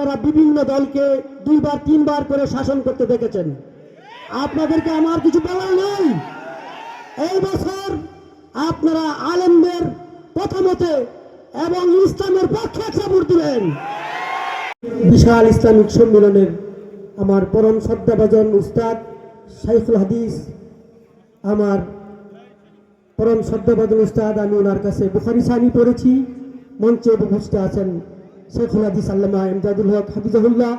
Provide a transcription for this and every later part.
আপনারা বিভিন্ন দলকে দুইবার, তিনবার করে শাসন করতে দেখেছেন। আপনাদেরকে আমার কিছু বলার নেই। এই বছর আপনারা আলেমদের প্রথমতে এবং ইসলামের পক্ষে ভোট দিবেন বিশাল ইসলামিক সম্মেলনের আমার পরম শ্রদ্ধাভাজন উস্তাদ শাইখুল হাদিস, আমার পরম শ্রদ্ধাভাজন উস্তাদ, আমি ওনার কাছে বুখারি সানি পড়েছি, মঞ্চে উপস্থিত আছেন শেখুল হাদিস আল্লামা ইমদাদুল হক হাফিজাহুল্লাহ।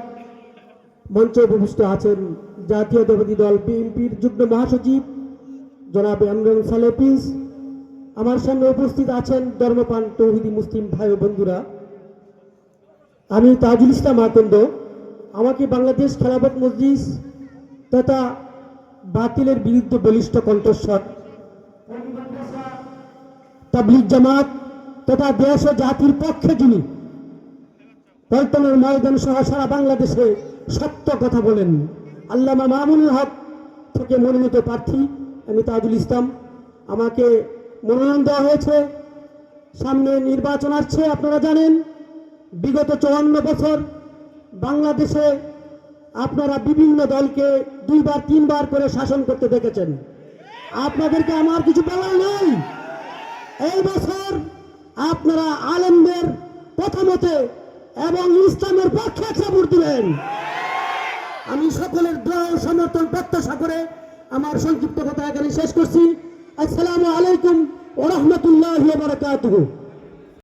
মঞ্চে উপস্থিত আছেন জাতীয় দেবতী দল বিএনপির যুগ্ম মহাসচিব জনাব আমরান সালেপিস আমার সামনে উপস্থিত আছেন ধর্মপান তৌহিদি মুসলিম ভাই ও বন্ধুরা। আমি তাজুল ইসলাম আকন্দ আমাকে বাংলাদেশ খেলাফত মজলিস তথা বাতিলের বিরুদ্ধে বলিষ্ঠ কণ্ঠস্বর, তাবলিগ জামাত তথা দেশ ও জাতির পক্ষে যিনি পল্টনের ময়দান সহ সারা বাংলাদেশে সত্য কথা বলেন। আল্লামা মামুনুল হক থেকে মনোনীত প্রার্থী আমি তাজুল ইসলাম। আমাকে মনোনয়ন দেওয়া হয়েছে। সামনে নির্বাচন আসছে, আপনারা জানেন। বিগত চুয়ান্ন বছর বাংলাদেশে আপনারা বিভিন্ন দলকে দুইবার, তিনবার করে শাসন করতে দেখেছেন। আপনাদেরকে আমার কিছু বলার নেই। এই বছর আপনারা আলেমদের প্রথমতে এবং ইসলামের পক্ষে একটা দিবেন। আমি সকলের দল সমর্থন প্রত্যাশা করে আমার সংক্ষিপ্ত কথা এখানে শেষ করছি। আসসালামু আলাইকুম ওরহমতুল্লাহ বারকাতুহু।